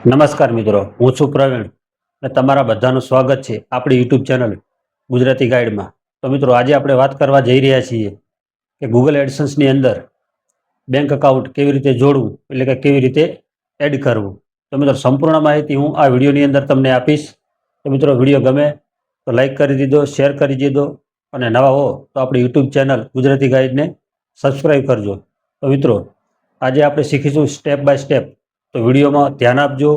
નમસ્કાર મિત્રો, હું છું પ્રવીણ અને તમારા બધાનું સ્વાગત છે આપણી યુટ્યુબ ચેનલ ગુજરાતી ગાઈડમાં. તો મિત્રો, આજે આપણે વાત કરવા જઈ રહ્યા છીએ કે ગૂગલ એડસન્સની અંદર બેંક અકાઉન્ટ કેવી રીતે જોડવું, એટલે કે કેવી રીતે એડ કરવું. તો મિત્રો, સંપૂર્ણ માહિતી હું આ વિડીયોની અંદર તમને આપીશ. તો મિત્રો, વીડિયો ગમે તો લાઈક કરી દીધો શેર કરી દીધો અને નવા હો તો આપણી યુટ્યુબ ચેનલ ગુજરાતી ગાઈડને સબસ્ક્રાઈબ કરજો. તો મિત્રો, આજે આપણે શીખીશું સ્ટેપ બાય સ્ટેપ તો વિડીયોમાં ધ્યાન આપજો.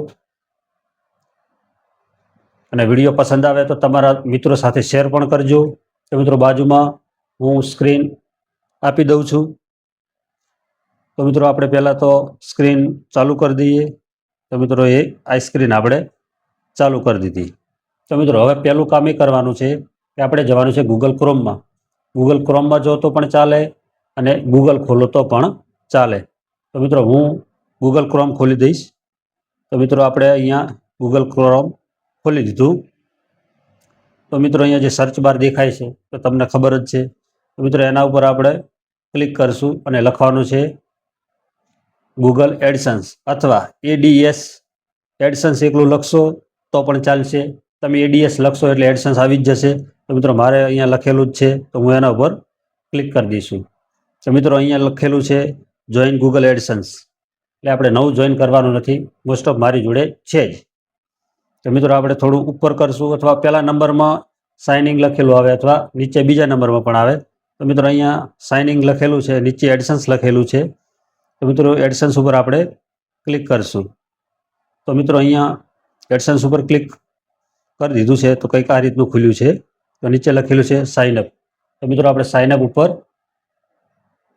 અને વીડિયો પસંદ આવે તો તમારા મિત્રો સાથે શેર પણ કરજો. તો મિત્રો બાજુમાં હું સ્ક્રીન આપી દઉં છું. તો મિત્રો આપણે પહેલાં તો સ્ક્રીન ચાલુ કરી દઈએ. તો મિત્રો એ આ સ્ક્રીન આપણે ચાલુ કરી દીધી. તો મિત્રો હવે પહેલું કામ એ કરવાનું છે કે આપણે જવાનું છે ગૂગલ ક્રોમમાં ગૂગલ ક્રોમમાં જો તો પણ ચાલે અને ગૂગલ ખોલો તો પણ ચાલે. તો મિત્રો હું ગૂગલ ક્રોમ ખોલી દઈશ. તો મિત્રો આપણે અહીંયા ગૂગલ ક્રોમ ખોલી દીધું. તો મિત્રો અહીંયા જે સર્ચ બાર દેખાય છે, તો તમને ખબર જ છે. તો મિત્રો એના ઉપર આપણે ક્લિક કરશું અને લખવાનું છે ગૂગલ એડસન્સ અથવા એડીએસ એડસન્સ એકલું લખશો તો પણ ચાલશે. તમે એડીએસ લખશો એટલે એડસન્સ આવી જ જશે. તો મિત્રો મારે અહીંયા લખેલું જ છે, તો હું એના ઉપર ક્લિક કરી દઈશું. તો મિત્રો અહીંયા લખેલું છે જોઈન ગૂગલ એડસન્સ એટલે આપણે નવું જોઈન કરવાનું નથી. મોસ્ટ ઓફ મારી જોડે છે જ. તો મિત્રો, આપણે થોડું ઉપર કરશું અથવા પહેલા નંબરમાં સાઇનિંગ લખેલું આવે અથવા નીચે બીજા નંબરમાં પણ આવે. તો મિત્રો, અહીંયા સાઇનિંગ લખેલું છે, નીચે એડસન્સ લખેલું છે. તો મિત્રો એડસન્સ ઉપર આપણે ક્લિક કરશું. તો મિત્રો, અહીંયા એડસન્સ ઉપર ક્લિક કરી દીધું છે. તો કંઈક આ રીતનું ખુલ્યું છે. તો નીચે લખેલું છે સાઇનઅપ તો મિત્રો, આપણે સાઇનઅપ ઉપર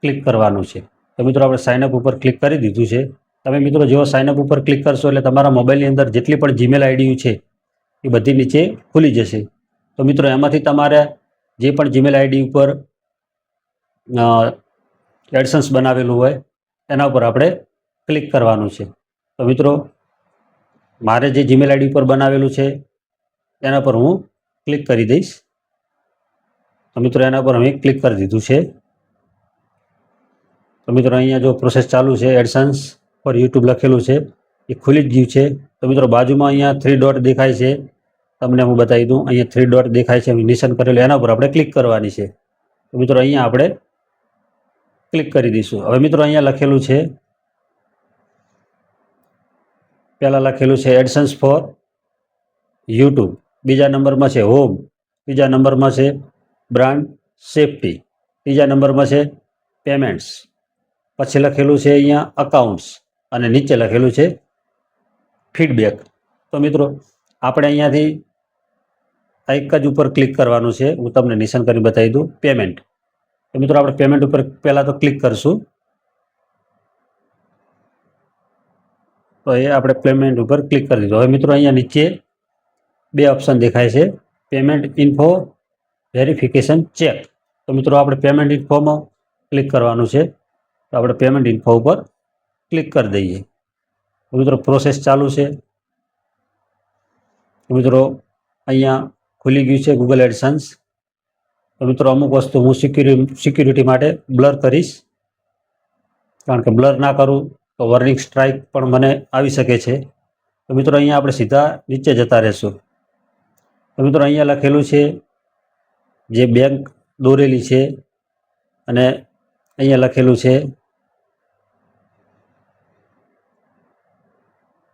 ક્લિક કરવાનું છે. તો મિત્રો આપણે સાઇનઅપ ઉપર ક્લિક કરી દીધું છે. તમે મિત્રો જેવો સાઇનઅપ ઉપર ક્લિક કરશો એટલે તમારા મોબાઈલની અંદર જેટલી પણ જીમેલ આઈડી છે, એ બધી નીચે ખુલી જશે. તો મિત્રો એમાંથી તમારે જે પણ જીમેલ આઈડી ઉપર એડસન્સ બનાવેલું હોય, એના ઉપર આપણે ક્લિક કરવાનું છે. તો મિત્રો, મારે જે જીમેલ આઈડી ઉપર બનાવેલું છે, એના પર હું ક્લિક કરી દઈશ. તો મિત્રો એના પર મેં ક્લિક કરી દીધું છે. તો મિત્રો અહીંયા જો પ્રોસેસ ચાલુ છે એડસન્સ પર યુટ્યુબ લખેલું છે, એ ખુલી જ ગયું છે. તો મિત્રો બાજુમાં અહીંયા થ્રી ડોટ દેખાય છે. તમને હું બતાવી દઉં, અહીંયા થ્રી ડોટ દેખાય છે નિશાન કરેલું, એના ઉપર આપણે ક્લિક કરવાની છે. તો મિત્રો અહીંયા આપણે ક્લિક કરી દઈશું. હવે મિત્રો અહીંયા લખેલું છે, પહેલાં લખેલું છે એડસન્સ ફોર યુટ્યુબ બીજા નંબરમાં છે હોમ ત્રીજા નંબરમાં છે બ્રાન્ડ સેફટી ત્રીજા નંબરમાં છે પેમેન્ટ્સ પછી લખેલું છે અહીંયા અકાઉન્ટ્સ અને નીચે લખેલું છે ફીડબેક તો મિત્રો, આપણે અહીંયાથી એક જ ઉપર ક્લિક કરવાનું છે. હું તમને નિશાન કરી બતાવી દઉં. પેમેન્ટ તો મિત્રો, આપણે પેમેન્ટ ઉપર પહેલાં તો ક્લિક કરશું. તો એ આપણે પેમેન્ટ ઉપર ક્લિક કરી દીધું. હવે મિત્રો, અહીંયા નીચે બે ઓપ્શન દેખાય છે. પેમેન્ટ ઇન્ફો વેરિફિકેશન ચેક તો મિત્રો, આપણે પેમેન્ટ ઇન્ફોમાં ક્લિક કરવાનું છે. તો આપણે પેમેન્ટ ઇન્ફો ઉપર ક્લિક કરી દઈએ. મિત્રો પ્રોસેસ ચાલુ છે. મિત્રો અહીંયા ખુલી ગયું છે ગૂગલ એડસન્સ મિત્રો અમુક વસ્તુ હું સિક્યુરિટી સિક્યુરિટી માટે બ્લર કરીશ. કારણ કે બ્લર ના કરું તો વર્નિંગ સ્ટ્રાઇક પણ મને આવી શકે છે. તો મિત્રો અહીંયા આપણે સીધા નીચે જતા રહેશું. તો મિત્રો અહીંયા લખેલું છે, જે બેંક દોરેલી છે અને અહીંયા લખેલું છે.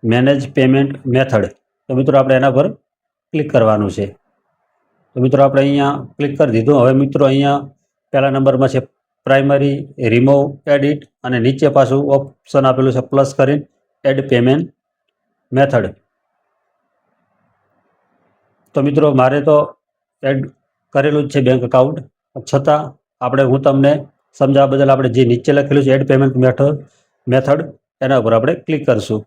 મેનેજ પેમેન્ટ મેથડ તો મિત્રો આપણે એના પર ક્લિક કરવાનું છે. તો મિત્રો આપણે અહીંયા ક્લિક કરી દીધું. હવે મિત્રો અહીંયા પહેલા નંબરમાં છે પ્રાઇમરી રિમૂવ એડિટ અને નીચે પાછું ઓપ્શન આપેલું છે પ્લસ કરીને એડ પેમેન્ટ મેથડ તો મિત્રો મારે તો એડ કરેલું જ છે બેંક અકાઉન્ટ છતાં આપણે હું તમને સમજાવવા બદલ આપણે જે નીચે લખેલું છે એડ પેમેન્ટ મેથડ મેથડ એના ઉપર આપણે ક્લિક કરશું.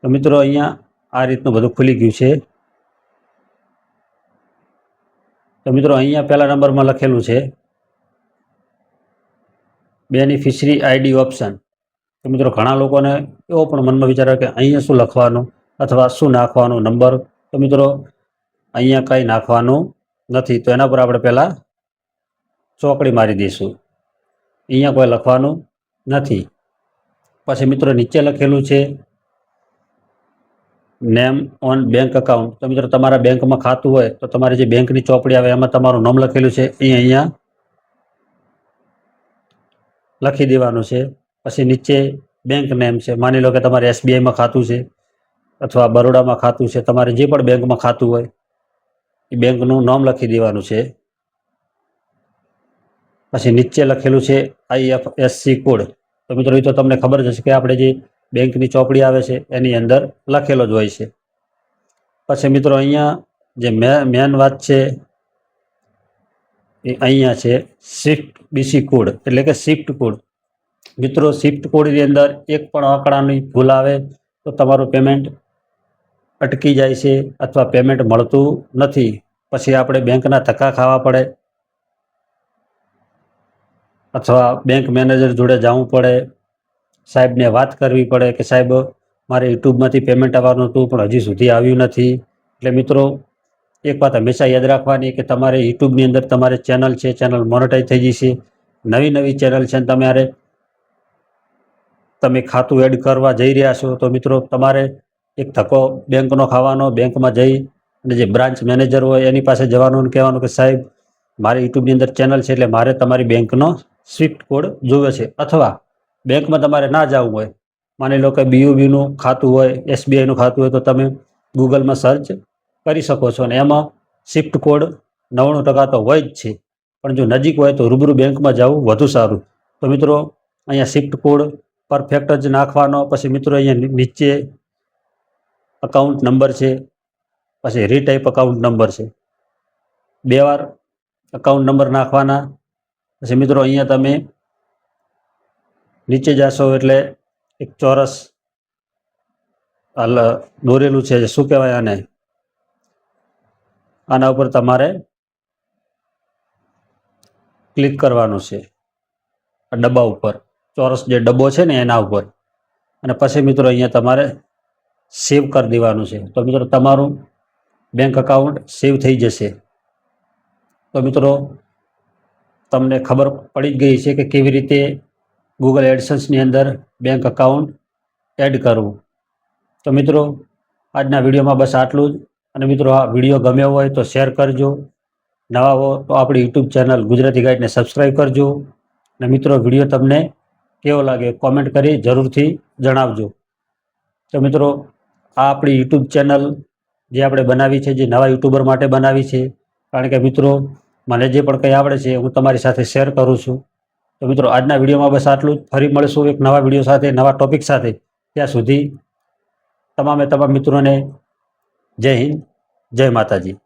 તો મિત્રો અહીંયા આ રીતનું બધું ખુલી ગયું છે. તો મિત્રો અહીંયા પહેલા નંબરમાં લખેલું છે બેનિફિશરી આઈડી ઓપ્શન તો મિત્રો ઘણા લોકોને એવો પણ મનમાં વિચાર કે અહીંયા શું લખવાનું અથવા શું નાખવાનું નંબર. તો મિત્રો અહીંયા કંઈ નાખવાનું નથી. તો એના પર આપણે પહેલાં ચોકડી મારી દઈશું. અહીંયા કોઈ લખવાનું નથી. પછી મિત્રો નીચે લખેલું છે નેમ ઓન બેંક અકાઉન્ટ તો મિત્રો તમારા બેંકમાં ખાતું હોય તો તમારી જે બેંકની ચોપડી આવે એમાં તમારું નામ લખેલું છે. એ અહીંયા લખી દેવાનું છે. પછી નીચે બેંક નેમ છે. માની લો કે તમારે એસબીઆઈમાં ખાતું છે અથવા બરોડામાં ખાતું છે. તમારે જે પણ બેંકમાં ખાતું હોય એ બેંકનું નામ લખી દેવાનું છે. પછી નીચે લખેલું છે આઈએફએસસી કોડ તો મિત્રો, એ તો તમને ખબર જ હશે કે આપણે જે બેંકની ચોપડી આવે છે, એની અંદર લખેલો જ હોય છે. પછી મિત્રો, અહીંયા જે મેન વાત છે, એ અહીંયા છે શિફ્ટ બીસી કોડ એટલે કે શિફ્ટ કોડ મિત્રો શિફ્ટ કોડની અંદર એક પણ આંકડાની ભૂલ આવે, તો તમારું પેમેન્ટ અટકી જાય છે અથવા પેમેન્ટ મળતું નથી. પછી આપણે બેંકના ધક્કા ખાવા પડે અથવા બેંક મેનેજર જોડે જવું પડે, સાહેબને વાત કરવી પડે કે સાહેબ, મારે યુટ્યુબમાંથી પેમેન્ટ આવવાનું હતું, પણ હજી સુધી આવ્યું નથી. એટલે મિત્રો, એક વાત હંમેશા યાદ રાખવાની કે તમારે યુટ્યુબની અંદર તમારે ચેનલ છે, ચેનલ મોનેટાઈઝ થઈ જશે નવી નવી ચેનલ છે તમારે, તમે ખાતું એડ કરવા જઈ રહ્યા છો, તો મિત્રો તમારે એક ધક્કો બેંકનો ખાવાનો, બેંકમાં જઈ અને જે બ્રાન્ચ મેનેજર હોય એની પાસે જવાનું કહેવાનું કે સાહેબ, મારી યુટ્યુબની અંદર ચેનલ છે એટલે મારે તમારી બેંકનો સ્વિફ્ટ કોડ જોવે છે. અથવા બેંકમાં તમારે ના જવું હોય, માની લો કે બીયુબીનું ખાતું હોય, એસબીઆઈનું ખાતું હોય, તો તમે ગૂગલમાં સર્ચ કરી શકો છો. અને એમાં શિફ્ટ કોડ નવ્વાણું ટકા તો હોય જ છે. પણ જો નજીક હોય તો રૂબરૂ બેંકમાં જવું વધુ સારું. તો મિત્રો, અહીંયા શિફ્ટ કોડ પરફેક્ટ જ નાખવાનો, પછી મિત્રો અહીંયા નીચે અકાઉન્ટ નંબર છે, પછી રીટાઈપ અકાઉન્ટ નંબર છે. બે વાર અકાઉન્ટ નંબર નાખવાના પછી મિત્રો અહીંયા તમે નીચે જશો એટલે એક ચોરસ દોરેલું છે શું કહેવાય આને? આના ઉપર તમારે ક્લિક કરવાનું છે. આ ડબ્બા ઉપર. ચોરસ જે ડબ્બો છે ને એના ઉપર. અને પછી મિત્રો અહીંયા તમારે સેવ કરી દેવાનું છે. તો મિત્રો તમારું બેંક અકાઉન્ટ સેવ થઈ જશે. તો મિત્રો તમને ખબર પડી જ ગઈ છે કે કેવી રીતે ગૂગલ એડસન્સની અંદર બેંક અકાઉન્ટ એડ કરવું. તો મિત્રો, આજના વિડીયોમાં બસ આટલું જ. અને મિત્રો, આ વીડિયો ગમ્યો હોય તો શેર કરજો. નવા હો તો આપણી યુટ્યુબ ચેનલ ગુજરાતી ગાઈડને સબસ્ક્રાઈબ કરજો. અને મિત્રો, વીડિયો તમને કેવો લાગે કોમેન્ટ કરી જરૂરથી જણાવજો. તો મિત્રો, આ આપણી યુટ્યુબ ચેનલ જે આપણે બનાવી છે, જે નવા યુટ્યુબર માટે બનાવી છે. કારણ કે મિત્રો મને જે પણ કંઈ આવડે છે હું તમારી સાથે શેર કરું છું. તો મિત્રો, આજના વિડીયોમાં બસ આટલું જ. ફરી મળીશું એક નવા વીડિયો સાથે, નવા ટોપિક સાથે. ત્યાં સુધી તમામે તમામ મિત્રોને જય હિન્દ, જય માતાજી.